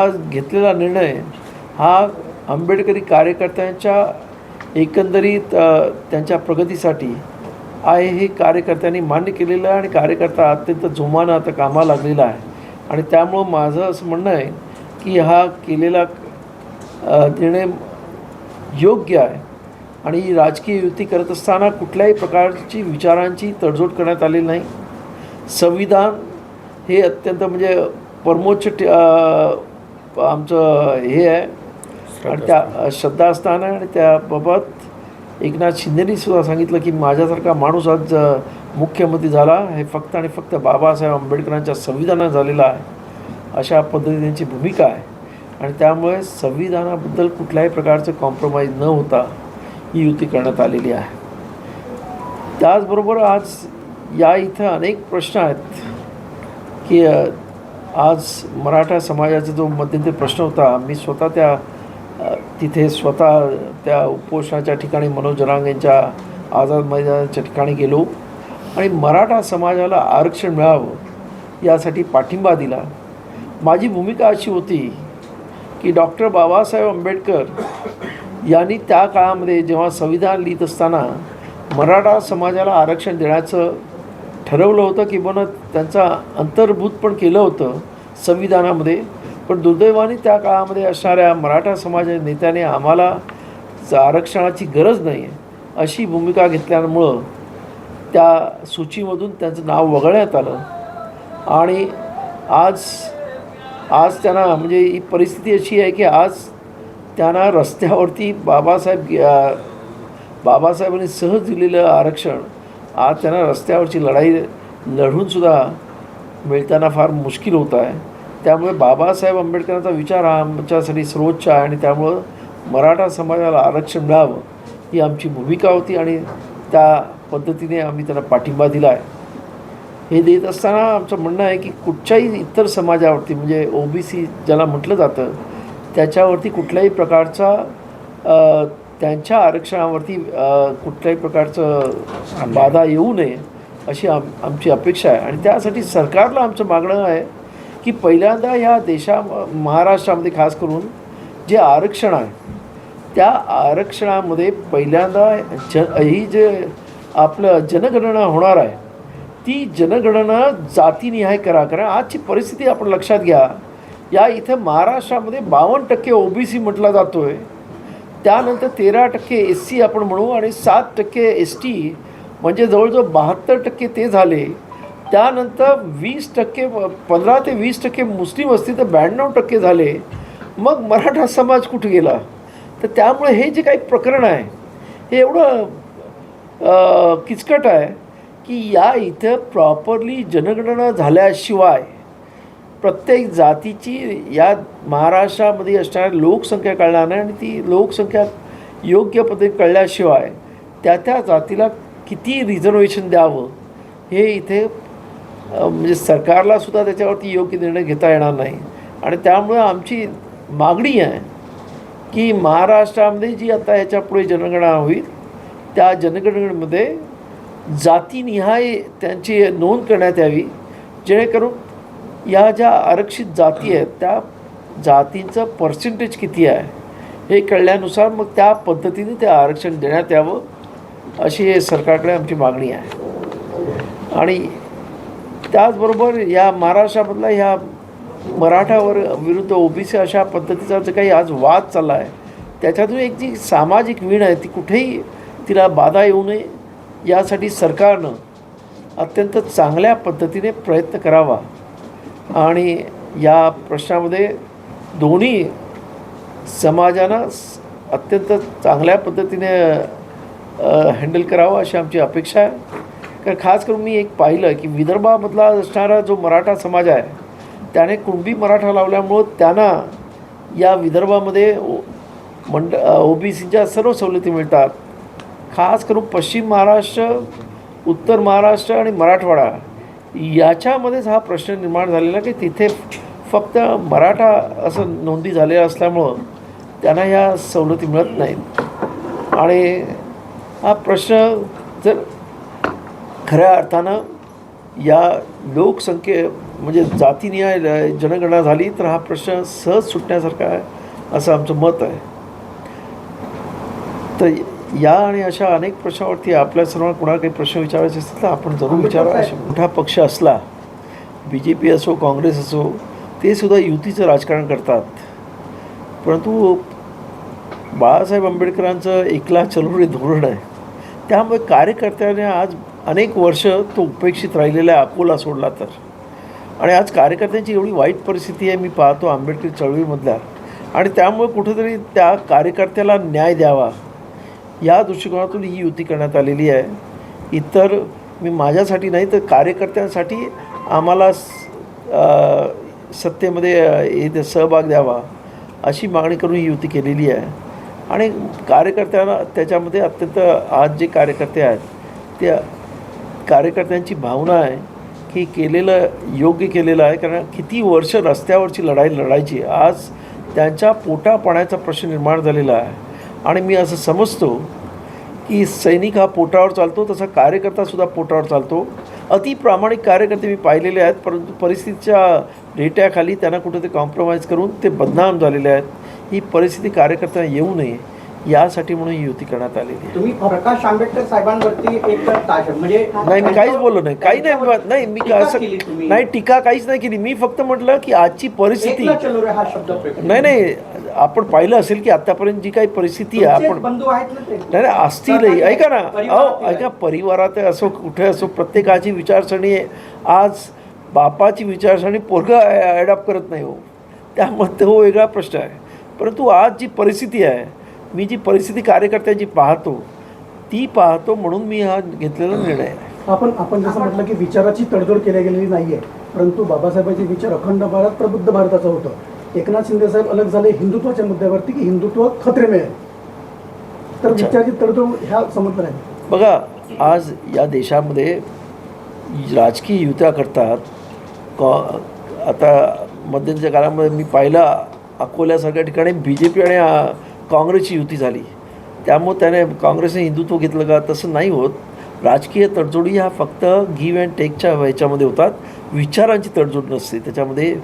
हा घेतलेला निर्णय हा आंबेडकरी कार्यकर्त्यांच्या एकंदरीत त्यांच्या प्रगतीसाठी आहे हे कार्यकर्त्यांनी मान्य केलेलं आहे आणि कार्यकर्ता अत्यंत जोमानं आता कामाला लागलेला आहे. आणि त्यामुळं माझं असं म्हणणं आहे की हा केलेला निर्णय योग्य आहे. आणि राजकीय युती करत असताना कुठल्याही प्रकारची विचारांची तडजोड करण्यात आलेली नाही. संविधान हे अत्यंत म्हणजे परमोच्च आमचं हे आहे. आणि त्या श्रद्धास्थान. आहे आणि त्याबाबत एकनाथ शिंदेनी सुद्धा सांगितलं की माझ्यासारखा माणूस आज मुख्यमंत्री झाला. हे फक्त आणि फक्त बाबासाहेब आंबेडकरांच्या संविधानात झालेला आहे. अशा पद्धतीची भूमिका आहे. आणि त्यामुळे संविधानाबद्दल कुठल्याही प्रकारचं कॉम्प्रोमाइज न होता ही युती करण्यात आलेली आहे. त्याचबरोबर आज या इथं अनेक प्रश्न आहेत की आज मराठा समाजाचा जो मध्यंतरी प्रश्न होता मी स्वतः त्या तिथे स्वतः त्या उपोषणाच्या ठिकाणी मनोज जरांग यांच्या आझाद मैदानाच्या ठिकाणी गेलो. आणि मराठा समाजाला आरक्षण मिळावं यासाठी पाठिंबा दिला. माझी भूमिका अशी होती की डॉक्टर बाबासाहेब आंबेडकर यांनी त्या काळामध्ये जेव्हा संविधान लिहित असताना मराठा समाजाला आरक्षण देण्याचं ठरवलं होतं किंवा त्यांचा अंतर्भूत पण केलं होतं संविधानामध्ये. पण दुर्दैवाने त्या काळामध्ये असणाऱ्या मराठा समाज नेत्याने आम्हाला आरक्षणाची गरज नाही आहे अशी भूमिका घेतल्यामुळं त्या सूचीमधून त्यांचं नाव वगळण्यात आलं. आणि आज आज त्यांना म्हणजे ही परिस्थिती अशी आहे की आज त्यांना रस्त्यावरती बाबासाहेब बाबासाहेबांनी सहज दिलेलं आरक्षण आज त्यांना रस्त्यावरची लढाई लढूनसुद्धा मिळताना फार मुश्किल होत आहे. त्यामुळे बाबासाहेब आंबेडकरांचा विचार हा आमच्यासाठी सर्वोच्च आहे आणि त्यामुळं मराठा समाजाला आरक्षण मिळावं ही आमची भूमिका होती आणि त्या पद्धतीने आम्ही त्यांना पाठिंबा दिला आहे. हे देत असताना आमचं म्हणणं आहे की कुठच्याही इतर समाजावरती म्हणजे ओ बी सी ज्याला म्हटलं जातं त्याच्यावरती कुठल्याही प्रकारचा त्यांच्या आरक्षणावरती कुठल्याही प्रकारचं बाधा येऊ नये अशी आम आमची अपेक्षा आहे. आणि त्यासाठी सरकारला आमचं मागणं आहे की पहिल्यांदा ह्या देशा महाराष्ट्रामध्ये खास करून जे आरक्षण आहे त्या आरक्षणामध्ये पहिल्यांदा ज ही जे आपलं जनगणना होणार आहे ती जनगणना जातीनिहाय करा. कारण आजची परिस्थिती आपण लक्षात घ्या या इथं महाराष्ट्रामध्ये बावन्न टक्के ओ बी सी म्हटला जातो आहे त्यानंतर तेरा टक्के एस सी आपण म्हणू आणि सात टक्के एस टी म्हणजे जवळजवळ बहात्तर टक्के ते झाले. त्यानंतर वीस टक्के पंधरा ते वीस टक्के मुस्लिम असतील तर ब्याण्णव टक्के झाले. मग मराठा समाज कुठे गेला? तर त्यामुळे हे जे काही प्रकरण आहे हे एवढं किचकट आहे की या इथं प्रॉपरली जनगणना झाल्याशिवाय प्रत्येक जातीची या महाराष्ट्रामध्ये असणारी लोकसंख्या कळणार नाही आणि ती लोकसंख्या योग्य पद्धतीने कळल्याशिवाय त्या त्या जातीला किती रिझर्वेशन द्यावं हे इथे म्हणजे सरकारला सुद्धा त्याच्यावरती योग्य निर्णय घेता येणार नाही. आणि त्यामुळे आमची मागणी आहे की महाराष्ट्रामध्ये जी आता याच्यापुढे जनगणना होईल त्या जनगणनेमध्ये जातीनिहाय त्यांची नोंद करण्यात यावी जेणेकरून या ज्या आरक्षित जाती आहेत त्या जातींचं पर्सेंटेज किती आहे हे कळल्यानुसार मग त्या पद्धतीने ते आरक्षण देण्यात यावं अशी हे सरकारकडे आमची मागणी आहे. आणि त्याचबरोबर या महाराष्ट्रामधला ह्या मराठावर विरुद्ध ओबीसी अशा पद्धतीचा जो काही आज वाद चालला आहे त्याच्यातून एक जी सामाजिक वीण आहे ती कुठेही तिला बाधा येऊ नये यासाठी सरकारनं अत्यंत चांगल्या पद्धतीने प्रयत्न करावा आणि या प्रश्नामध्ये दोन्ही समाजानं अत्यंत चांगल्या पद्धतीने हँडल करावं अशी आमची अपेक्षा आहे. कारण खास करून मी एक पाहिलं की विदर्भामधला असणारा जो मराठा समाज आहे त्याने कुणबी मराठा लावल्यामुळं त्यांना या विदर्भामध्ये ओ मंड ओ बी सीच्या सर्व सवलती मिळतात. खास करून पश्चिम महाराष्ट्र उत्तर महाराष्ट्र आणि मराठवाडा. याच्यामध्येच हा प्रश्न निर्माण झालेला की तिथे फक्त मराठा असं नोंदी झालेलं असल्यामुळं त्यांना ह्या सवलती मिळत नाहीत. आणि हा प्रश्न जर खऱ्या अर्थानं या लोकसंख्ये म्हणजे जातीनिहाय जनगणना झाली तर हा प्रश्न सहज सुटण्यासारखा आहे असं आमचं मत आहे. तर या आणि अशा अनेक प्रश्नावरती आपल्या सर्वांना कुणाला काही प्रश्न विचारायचे असतील तर आपण जरूर विचारा. असे मोठा पक्ष असला बी जे पी असो काँग्रेस असो ते सुद्धा युतीचं राजकारण करतात. परंतु बाळासाहेब आंबेडकरांचं एकला चलो रे धोरण आहे. त्यामुळे कार्यकर्त्याने आज अनेक वर्ष तो उपेक्षित राहिलेला आहे अकोला सोडला तर. आणि आज कार्यकर्त्यांची एवढी वाईट परिस्थिती आहे मी पाहतो आंबेडकरी चळवळीमधल्या. आणि त्यामुळे कुठेतरी त्या कार्यकर्त्याला न्याय द्यावा. या दृष्टिकोनातून ही युती करण्यात आलेली आहे. इतर मी माझ्यासाठी नाही तर कार्यकर्त्यांसाठी आम्हाला सत्तेमध्ये अ, सहभाग द्यावा अशी मागणी करून ही युती केलेली आहे. आणि कार्यकर्त्यांना त्याच्यामध्ये अत्यंत आज जे कार्यकर्ते आहेत त्या कार्यकर्त्यांची भावना आहे की केलेलं योग्य केलेलं आहे. कारण किती वर्ष रस्त्यावरची लढाई लढायची आज त्यांच्या पोटापाण्याचा प्रश्न निर्माण झालेला आहे. आणि मी असं समजतो की सैनिक हा पोटावर चालतो तसा कार्यकर्तासुद्धा पोटावर चालतो. अति प्रामाणिक कार्यकर्ते मी पाहिलेले आहेत परंतु परिस्थितीच्या रेट्याखाली त्यांना कुठेतरी कॉम्प्रोमाइज करून ते बदनाम झालेले आहेत. ही परिस्थिती कार्यकर्त्यांना येऊ नये. यासाठी म्हणून युती करण्यात आलेली आहे. तुम्ही प्रकाश आंबेडकर साहेबांवरती एक म्हणजे नाही मी काहीच बोललो नाही. काही नाही नाही मी असं. नाही टीका काहीच नाही केली. मी फक्त म्हटलं की आजची परिस्थिती हा. नाही नाही. आपण पाहिलं असेल की आतापर्यंत जी काही परिस्थिती आहे आपण नाही नाही असतीलही ऐका ना. अहो. ऐका परिवारात असो कुठे असो प्रत्येकाची विचारसरणी आज बापाची विचारसरणी पोरगा ॲडॉप्ट करत नाही हो. त्यामुळे तो वेगळा प्रश्न आहे. परंतु आज जी परिस्थिती आहे मी जी परिस्थिती कार्यकर्त्यांची पाहतो ती पाहतो म्हणून मी हा घेतलेला निर्णय आहे. आपण आपण जसं म्हटलं की विचाराची तडजोड केली गेलेली नाहीये परंतु बाबासाहेबांचे विचार अखंड भारत प्रबुद्ध भारताचं होतं. एकनाथ शिंदे साहेब अलग झाले हिंदुत्वाच्या मुद्द्यावरती की हिंदुत्व खतरे में आहे तर. विचाराची तडजोड ह्या समजलं नाही बघा आज या देशामध्ये राजकीय युत्या करतात. कॉ आता मध्यंतच्या काळामध्ये मी पाहिलं अकोल्यासारख्या ठिकाणी बी जे पी आणि काँग्रेसची युती झाली. त्यामुळे त्याने काँग्रेसने हिंदुत्व घेतलं का तसं नाही होत. राजकीय तडजोडी ह्या फक्त गिव्ह अँड टेकच्या ह्याच्यामध्ये होतात. विचारांची तडजोड नसते. त्याच्यामध्ये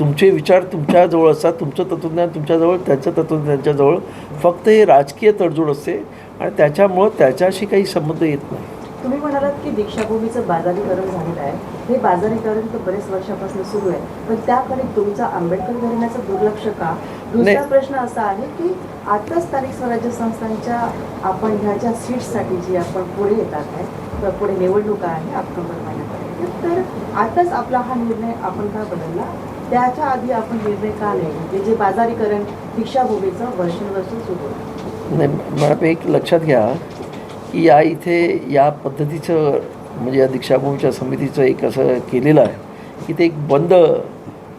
तुमचे विचार तुमच्याजवळ असतात. तुमचं तत्त्वज्ञान तुमच्याजवळ त्यांचं तत्त्वज्ञान त्यांच्याजवळ. फक्त हे राजकीय तडजोड असते. आणि त्याच्यामुळं त्याच्याशी काही संबंध येत नाही. तुम्ही म्हणालात की दीक्षाभूमीचं बाजारीकरण झालेलं आहे. हे बाजारीकरण तर बरेच वर्षापासून सुरू आहे. पण त्याकडे तुमचं आंबेडकर घराण्याचं दुर्लक्ष का? दुसरा. प्रश्न असा आहे की आता स्थानिक स्वराज्य संस्थांच्या आपण ह्याच्या सीट्ससाठी जी आपण पुढे येतात आहे तर पुढे निवडणुका आहे ऑक्टोबर महिन्यापर्यंत. तर आताच आपला हा निर्णय आपण का बदलला? त्याच्या आधी आपण निर्णय का नाही जे बाजारीकरण दीक्षाभूमीचं वर्षानुवर्ष सुरू आहे. नाही मला एक लक्षात घ्या. की या इथे या पद्धतीचं म्हणजे या दीक्षाभूमीच्या समितीचं एक असं केलेलं आहे की ते एक बंद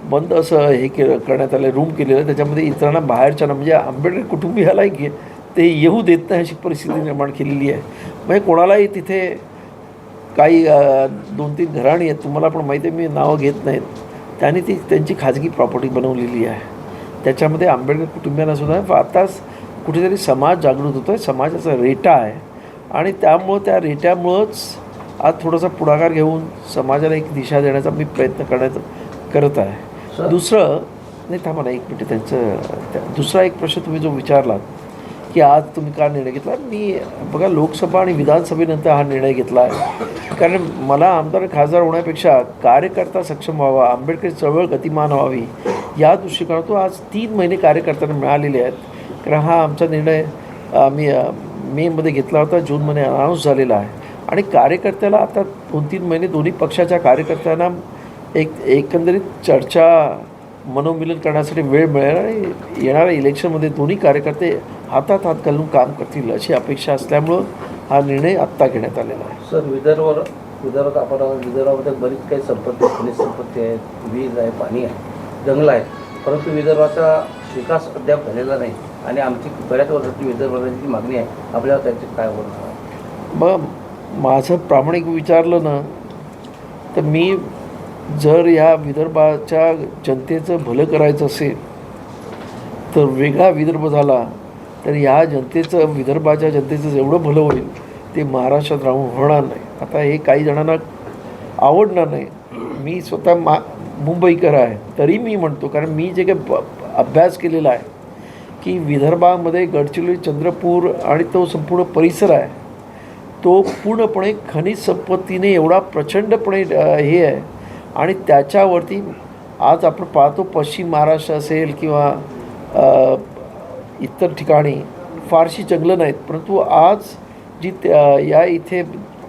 बंद असं हे के करण्यात आलं रूम केलेलं आहे त्याच्यामध्ये इतरांना बाहेरच्या म्हणजे आंबेडकर कुटुंबियालाही घे ते येऊ देत नाही अशी परिस्थिती निर्माण केलेली आहे. म्हणजे कोणालाही तिथे काही दोन तीन घराणी आहेत तुम्हाला पण माहिती आहे मी नावं घेत नाहीत. त्यांनी ती त्यांची खाजगी प्रॉपर्टी बनवलेली आहे. त्याच्यामध्ये आंबेडकर कुटुंबियांना सुद्धा आताच कुठेतरी समाज जागृत होतो आहे समाजाचा रेटा आहे. आणि त्यामुळं त्या रेट्यामुळंच आज थोडासा पुढाकार घेऊन समाजाला एक दिशा देण्याचा मी प्रयत्न करण्याचा करत आहे. दुसरं नाही थांबा ना एक मिनिट त्यांचं त्या- दुसरा एक प्रश्न तुम्ही जो विचारलात की आज तुम्ही का निर्णय घेतला? मी बघा लोकसभा आणि विधानसभेनंतर हा निर्णय घेतला आहे. कारण मला आमदार खासदार होण्यापेक्षा कार्यकर्ता सक्षम व्हावा आंबेडकर चळवळ गतिमान व्हावी या दृष्टिकोनातून आज तीन महिने कार्यकर्त्यांना मिळालेले आहेत. कारण हा आमचा निर्णय आम्ही मेमध्ये घेतला होता जूनमध्ये अनाऊन्स झालेला आहे. आणि कार्यकर्त्याला आता दोन तीन महिने दोन्ही पक्षाच्या कार्यकर्त्यांना एक एकंदरीत चर्चा मनोमिलन करण्यासाठी वेळ मिळेल आणि येणाऱ्या इलेक्शनमध्ये दोन्ही कार्यकर्ते हातात हात घालून काम करतील अशी अपेक्षा असल्यामुळं हा निर्णय आत्ता घेण्यात आलेला आहे. सर विदर्भावर विदर्भात आपण विदर्भामध्ये बरीच काही संपत्ती खनिज संपत्ती आहे वीज आहे पाणी आहे जंगल आहे. परंतु विदर्भाचा विकास अद्याप झालेला नाही. आणि आमची बऱ्याच वर्षाची विदर्भाची मागणी आहे. आपल्याला त्यांची काय बोलणार मग माझं प्रामाणिक विचारलं ना तर मी जर ह्या विदर्भाच्या जनतेचं भलं करायचं असेल तर वेगळा विदर्भ झाला तर ह्या जनतेचं विदर्भाच्या जनतेचं जेवढं भलं होईल ते महाराष्ट्रात राहून होणार नाही. आता हे काही जणांना आवडणार नाही. मी स्वतः मा मुंबईकर आहे तरी मी म्हणतो कारण मी जे काही ब- अभ्यास केलेला आहे की विदर्भामध्ये गडचिरोली चंद्रपूर आणि तो संपूर्ण परिसर आहे तो पूर्णपणे खनिज संपत्तीने एवढा प्रचंडपणे हे आहे. आणि त्याच्यावरती आज आपण पाहतो पश्चिम महाराष्ट्र असेल किंवा इतर ठिकाणी फारशी जंगलं नाहीत परंतु आज जी त्या- या इथे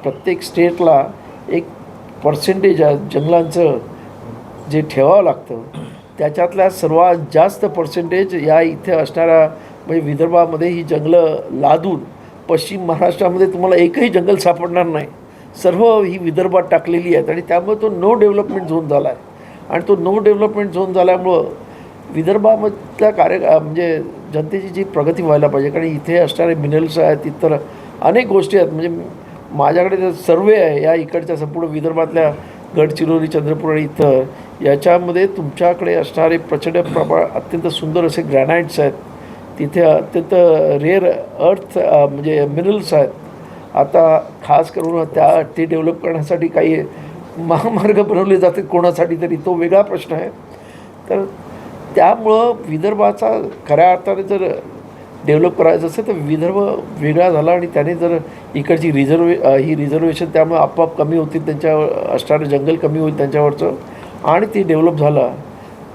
प्रत्येक स्टेटला एक पर्सेंटेज जंगलांचं जे ठेवावं लागतं त्याच्यातल्या सर्वात जास्त पर्सेंटेज या इथे असणाऱ्या म्हणजे विदर्भामध्ये ही जंगलं लादून पश्चिम महाराष्ट्रामध्ये तुम्हाला एकही जंगल सापडणार नाही. सर्व ही विदर्भात टाकलेली आहेत आणि त्यामुळे तो नो डेव्हलपमेंट झोन झाला आहे आणि तो नो डेव्हलपमेंट झोन झाल्यामुळं विदर्भामधल्या कार्य म्हणजे जनतेची जी प्रगती व्हायला पाहिजे कारण इथे असणारे मिनरल्स आहेत इतर अनेक गोष्टी आहेत. म्हणजे माझ्याकडे सर्वे आहे या इकडच्या संपूर्ण विदर्भातल्या गडचिरोली चंद्रपूर आणि इथं याच्यामध्ये तुमच्याकडे असणारे प्रचंड प्रमाण अत्यंत सुंदर असे ग्रॅनाइट्स आहेत. तिथे अत्यंत रेअर अर्थ म्हणजे मिनरल्स आहेत. आता खास करून त्या ते डेव्हलप करण्यासाठी काही महामार्ग बनवले जातात कोणासाठी तरी तो वेगळा प्रश्न आहे. तर त्यामुळं विदर्भाचा खऱ्या अर्थाने जर डेव्हलप करायचं असेल तर विदर्भ वेगळा झाला आणि त्याने जर इकडची रिझर्वे ही रिझर्वेशन त्यामुळे आपोआप कमी होतील त्यांच्या असणारं जंगल कमी होईल त्यांच्यावरचं. आणि ते डेव्हलप झाला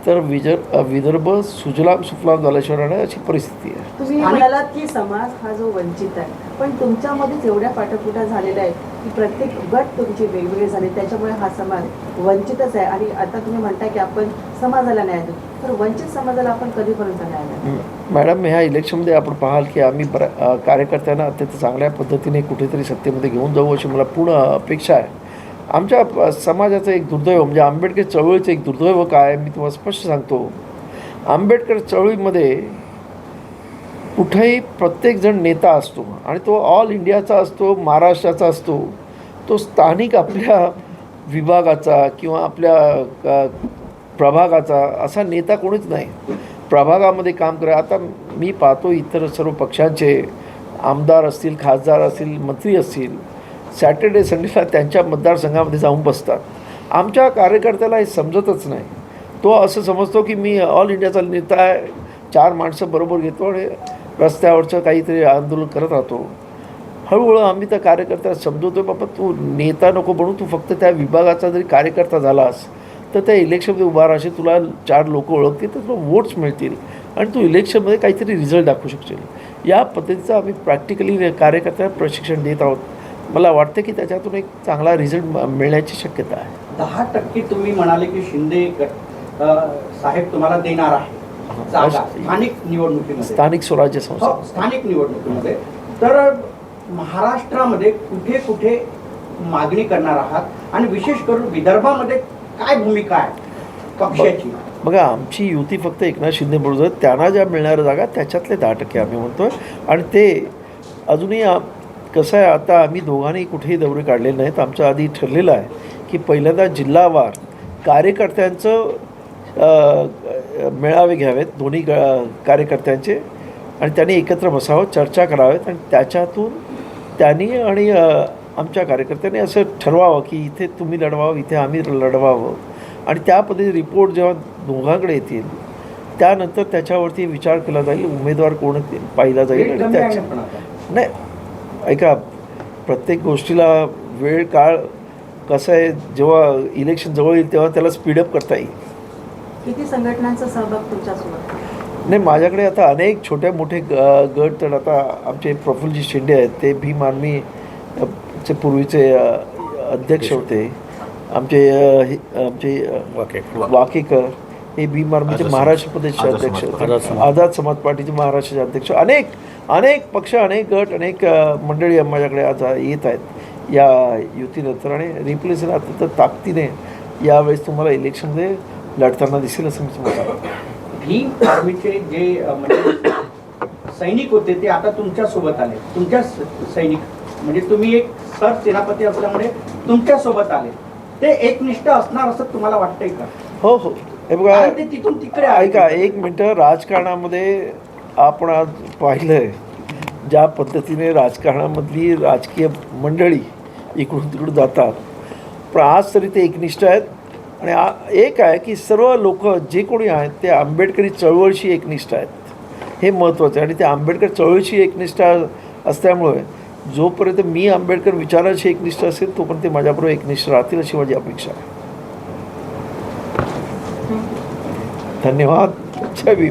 तर विजर विदर्भ सुजलाम सुफलाम झाल्याशिवाय राहणार अशी परिस्थिती आहे. तुम्ही म्हणालात की समाज हा जो वंचित आहे पण तुमच्यामध्येच एवढ्या पाठपुटा झालेल्या आहेत की प्रत्येक गट तुमचे वेगवेगळे झाले त्याच्यामुळे हा समाज वंचितच आहे. आणि आता तुम्ही म्हणताय की आपण समाजाला न्याय देऊ तर वंचित समाजाला आपण कधीपर्यंत न्याय देऊ मॅडम ह्या इलेक्शनमध्ये आपण पाहाल की आम्ही कार्यकर्त्यांना अत्यंत चांगल्या पद्धतीने कुठेतरी सत्तेमध्ये घेऊन जाऊ अशी मला पूर्ण अपेक्षा आहे. आमच्या समाजाचं एक दुर्दैव म्हणजे आंबेडकर चळवळीचं एक दुर्दैव काय मी तुम्हाला स्पष्ट सांगतो. आंबेडकर चळवळीमध्ये कुठेही प्रत्येकजण नेता असतो आणि तो ऑल इंडियाचा असतो महाराष्ट्राचा असतो तो स्थानिक आपल्या विभागाचा किंवा आपल्या प्रभागाचा असा नेता कोणीच नाही. प्रभागामध्ये काम करा आता मी पाहतो इतर सर्व पक्षांचे आमदार असतील खासदार असतील मंत्री असतील सॅटर्डे संडेला त्यांच्या मतदारसंघामध्ये जाऊन बसतात. आमच्या कार्यकर्त्याला हे समजतच नाही. तो असं समजतो की मी ऑल इंडियाचा नेता आहे चार माणसं बरोबर घेतो आणि रस्त्यावरचं काहीतरी आंदोलन करत राहतो. हळूहळू आम्ही त्या कार्यकर्त्याला समजवतो बाबा तू नेता नको बनू तू फक्त त्या विभागाचा जरी कार्यकर्ता झालास तर त्या इलेक्शनमध्ये उभा राहशील तुला चार लोक ओळखतील तर तुला वोट्स मिळतील आणि तू इलेक्शनमध्ये काहीतरी रिझल्ट दाखवू शकशील. या पद्धतीचं आम्ही प्रॅक्टिकली कार्यकर्त्यांना प्रशिक्षण देत आहोत. मला वाटतं की त्याच्यातून एक चांगला रिझल्ट मिळण्याची शक्यता आहे. दहा टक्के तुम्ही म्हणाले की शिंदे साहेब तुम्हाला देणार आहे. स्थानिक निवडणुकीमध्ये. स्थानिक स्वराज्य संस्था. हो, स्थानिक निवडणुकीमध्ये. तर महाराष्ट्रामध्ये कुठे कुठे मागणी करणार आहात? आणि विशेष करून विदर्भामध्ये काय भूमिका आहे? पक्षाची. बघा आमची युती फक्त एकनाथ शिंदे बरोबर त्यांना ज्या मिळणाऱ्या जागा त्याच्यातले दहा टक्के आम्ही म्हणतो आणि ते अजूनही कसं आहे आता आम्ही दोघांनी कुठेही दौरे काढलेले नाहीत. आमचं आधी ठरलेलं आहे की पहिल्यांदा जिल्हावार कार्यकर्त्यांचं मेळावे घ्यावेत दोन्ही ग कार्यकर्त्यांचे. आणि त्यांनी एकत्र बसावं चर्चा करावेत आणि त्याच्यातून त्यांनी आणि आमच्या कार्यकर्त्यांनी असं ठरवावं की इथे तुम्ही लढवावं इथे आम्ही लढवावं. आणि त्या पद्धतीने रिपोर्ट जेव्हा दोघांकडे येतील त्यानंतर त्याच्यावरती विचार केला जाईल उमेदवार कोण पाहिला जाईल आणि त्याच्या. नाही ऐका प्रत्येक गोष्टीला वेळ काळ कसं आहे? जेव्हा इलेक्शन जवळ येईल तेव्हा त्याला स्पीडअप करता येईल. किती संघटनांचा सहभाग तुमच्यासोबत? नाही माझ्याकडे आता अनेक छोटे मोठे ग गट तर आता आमचे प्रफुल्लजी शिंदे आहेत. ते भीम आर्मी अ, चे पूर्वीचे अ, अध्यक्ष होते. आमचे अ, हे- आमचे अ, वाकेकर. हे भीम आर्मीचे महाराष्ट्र प्रदेशचे अध्यक्ष होते. आझाद समाज पार्टीचे महाराष्ट्राचे अध्यक्ष. अनेक अनेक पक्ष अनेक गट अनेक मंडळी माझ्याकडे आज येत आहेत. या युतीनंतर आणि रिप्लेसन अत्यंत ताकदीने यावेळेस तुम्हाला इलेक्शनमध्ये लढताना दिसेल असं मी तुम्हाला आर्मीचे जे म्हणजे सैनिक होते ते आता तुमच्यासोबत आले. तुमच्या सैनिक म्हणजे तुम्ही एक सर सेनापती असल्यामुळे तुमच्यासोबत आले. ते एकनिष्ठ असणार असं तुम्हाला वाटतंय का? हो हो. हे बघा तिथून तिकडे. ऐका एक मिनटं. राजकारणामध्ये आपण आज पाहिलंय ज्या पद्धतीने राजकारणामधली राजकीय मंडळी इकडून तिकडून जातात. पण आज तरी ते एकनिष्ठ आहेत. आणि आ- एक आहे की सर्व लोक जे कोणी आहेत ते आंबेडकरी चळवळीशी एकनिष्ठ आहेत. हे महत्त्वाचं आहे. आणि ते आंबेडकर चळवळीशी एकनिष्ठ असल्यामुळे जोपर्यंत मी आंबेडकर विचाराशी एकनिष्ठ असेल तोपर्यंत ते माझ्याबरोबर एकनिष्ठ राहतील अशी माझी अपेक्षा आहे. धन्यवाद. छवी